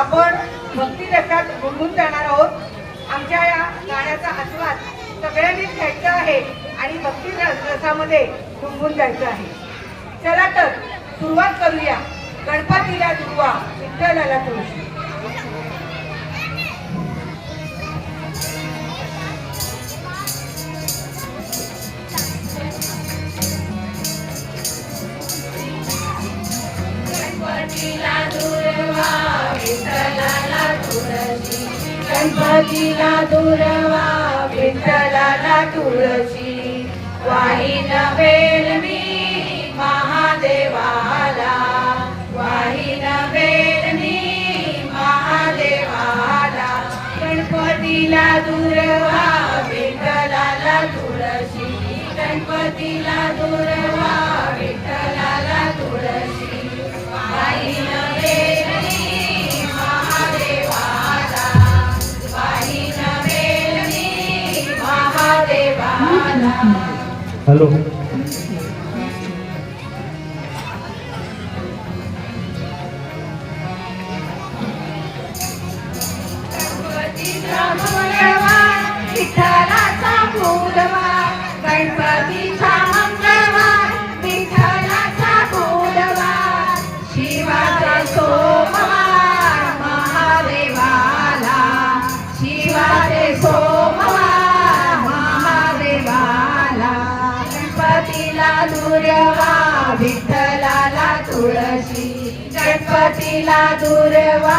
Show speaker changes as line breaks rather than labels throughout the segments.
आपण भक्ती रसात गुंडून जाणार आहोत. आमच्या या गाण्याचा आस्वाद सगळ्यांनीच घ्यायचा आहे आणि भक्ती रसामध्ये डुंबून जायचं आहे. चला तर सुरुवात करूया. गणपतीला दुर्वा विठ्ठलाला तुळशी. गणपतीला दुर्वा विठ्ठलाला तुळशी. वाहीन वेलमी महादेवाला. वाहीन वेलमी महादेवाला. गणपतीला दुर्वा विठ्ठलाला तुळशी. गणपतीला दुर्वा विठ्ठला महादेवाला दुर्वा विठ्ठलाला तुळशी गणपतीला दुर्वा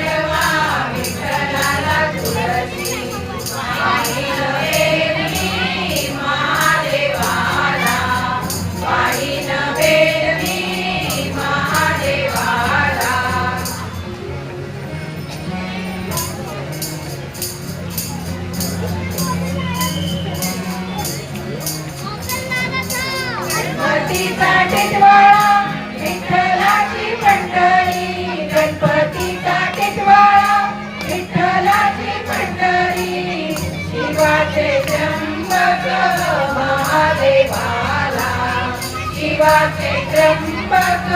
शिवाचे त्र्यंबक महादेवाला. शिवाचे त्र्यंबक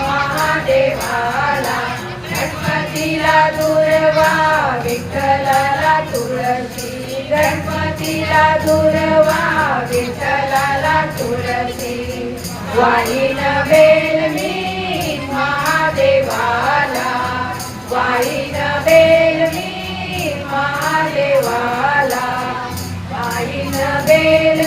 महादेवाला. गणपतीला दुर्वा विठ्ठलाला तुळशी. गणपतीला दुर्वा विठ्ठलाला तुळशी. वाईन वेलमी महादेवाला. वाईन वेल papel